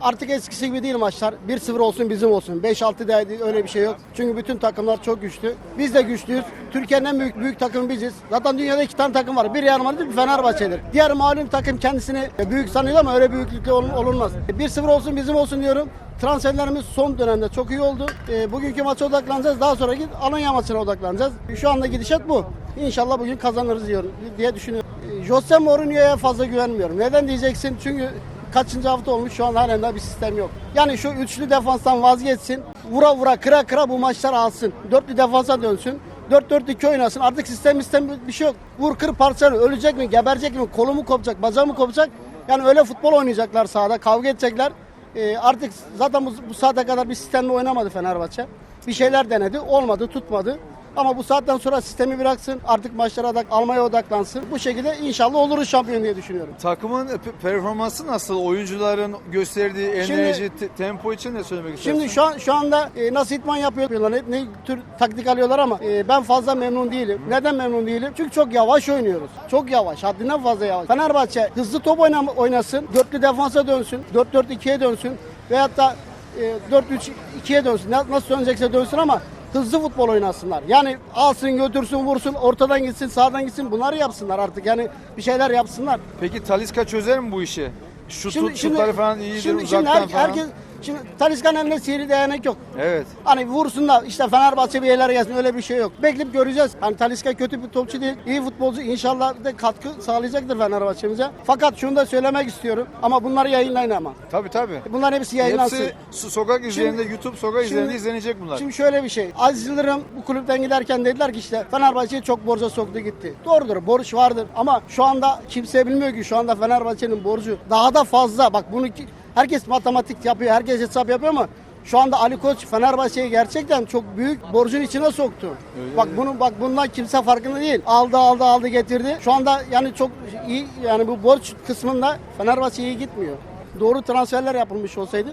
Artık eskisi gibi değil maçlar. 1-0 olsun bizim olsun. 5-6 değil öyle bir şey yok. Çünkü bütün takımlar çok güçlü. Biz de güçlüyüz. Türkiye'nin en büyük büyük takımı biziz. Zaten dünyada iki tane takım var. Bir Real Madrid, bir Fenerbahçe'dir. Diğer malum takım kendisini büyük sanıyor ama öyle büyüklükte ol- olunmaz. 1-0 olsun bizim olsun diyorum. Transferlerimiz son dönemde çok iyi oldu. E, bugünkü maça odaklanacağız. Daha sonra git Alanya maçına odaklanacağız. Şu anda gidişat bu. İnşallah bugün kazanırız diyorum, diye düşünüyorum. E, Jose Mourinho'ya fazla güvenmiyorum. Neden diyeceksin? Çünkü kaçıncı hafta olmuş şu an halen daha bir sistem yok. Yani şu üçlü defanstan vazgeçsin. Vura vura kıra kıra bu maçlar alsın. Dörtlü defansa dönsün. 4-4-2 oynasın. Artık sistem sistem bir şey yok. Vur kır parçalı. Ölecek mi? Geberecek mi? Kolu mu kopacak? Bacağı mı kopacak? Yani öyle futbol oynayacaklar sahada. Kavga edecekler. Ee, artık zaten bu, bu saate kadar bir sistemle oynamadı Fenerbahçe. Bir şeyler denedi. Olmadı, tutmadı. Ama bu saatten sonra sistemi bıraksın. Artık maçlara odak, almaya odaklansın. Bu şekilde inşallah oluruz şampiyon diye düşünüyorum. Takımın pe- performansı nasıl? Oyuncuların gösterdiği Şimdi- enerji, te- tempo için ne söylemek istersin? Şimdi şu an şu anda e, nasıl itman yapıyorlar, ne, ne tür taktik alıyorlar ama e, ben fazla memnun değilim. Neden memnun değilim? Çünkü çok yavaş oynuyoruz. Çok yavaş, haddinden fazla yavaş. Fenerbahçe hızlı top oynam oynasın, dörtlü defansa dönsün, 4-4-2'ye dönsün veyahut da e, 4-3-2'ye dönsün. Na- Nasıl dönecekse dönsün ama hızlı futbol oynasınlar. Yani alsın, götürsün, vursun, ortadan gitsin, sağdan gitsin. Bunları yapsınlar artık. Yani bir şeyler yapsınlar. Peki Taliska çözer mi bu işi? Şut, Şimdi, şutları falan iyidir şimdi, uzaktan şimdi her- falan. herkes şimdi Taliskan elinde sihirli değnek yok. Evet. Hani vursun da işte Fenerbahçe bir yerlere gelsin öyle bir şey yok. Bekleyip göreceğiz. Hani Talisca kötü bir topçu değil. iyi futbolcu inşallah da katkı sağlayacaktır Fenerbahçe'mize. Fakat şunu da söylemek istiyorum ama bunları yayınlayın ama. Tabii tabii. Bunların hepsi yayınlansın. Hepsi so- sokak izlerinde, YouTube sokak izlerinde izlenecek bunlar. Şimdi şöyle bir şey. Aziz Yıldırım bu kulüpten giderken dediler ki işte Fenerbahçe'yi çok borca soktu gitti. Doğrudur borç vardır ama şu anda kimse bilmiyor ki şu anda Fenerbahçe'nin borcu daha da fazla. Bak bunu ki- herkes matematik yapıyor, herkes hesap yapıyor ama şu anda Ali Koç Fenerbahçe'yi gerçekten çok büyük borcun içine soktu. bak bunu bak bundan kimse farkında değil. Aldı aldı aldı getirdi. Şu anda yani çok iyi yani bu borç kısmında Fenerbahçe iyi gitmiyor. Doğru transferler yapılmış olsaydı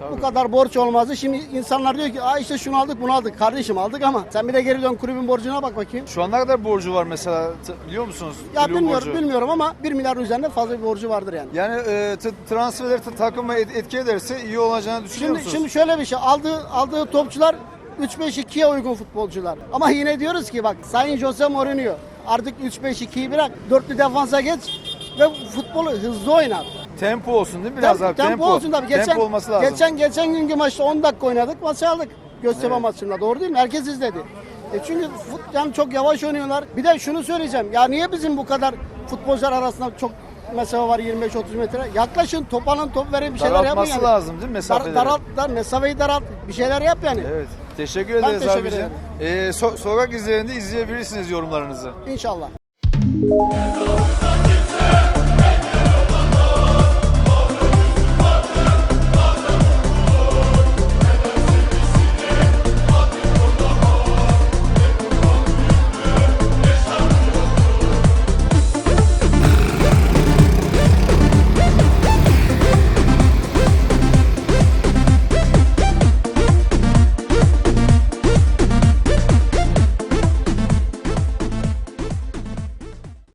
Tabii. bu kadar borç olmazdı. Şimdi insanlar diyor ki Aa işte şunu aldık bunu aldık. Kardeşim aldık ama sen bir de geri dön kulübün borcuna bak bakayım. Şu an ne kadar borcu var mesela t- biliyor musunuz? Ya Kulübün bilmiyorum borcu. bilmiyorum ama 1 milyar üzerinde fazla bir borcu vardır yani. Yani e, t- transferler t- takıma et- etki ederse iyi olacağını düşünüyor Şimdi musunuz? şimdi şöyle bir şey aldığı aldığı topçular 3-5-2'ye uygun futbolcular. Ama yine diyoruz ki bak Sayın Jose Mourinho artık 3-5-2'yi bırak. Dörtlü defansa geç ve futbolu hızlı oynat. Tempo olsun değil mi biraz Tem- abi? tempo, olsun tabii. Geçen, tempo olması lazım. Geçen geçen günkü maçta 10 dakika oynadık, maçı aldık. Göztepe maçında. Doğru değil mi? Herkes izledi. E çünkü fut, yani çok yavaş oynuyorlar. Bir de şunu söyleyeceğim. Ya niye bizim bu kadar futbolcular arasında çok mesafe var 25-30 metre? Yaklaşın, top alın, top verin bir şeyler yapın Daraltması yani. lazım değil mi Dar, mesafeleri? daralt, dar, mesafeyi daralt. Bir şeyler yap yani. Evet. Teşekkür ederiz teşekkür abicim. ederim. Ee, so- sokak izlerinde izleyebilirsiniz yorumlarınızı. İnşallah.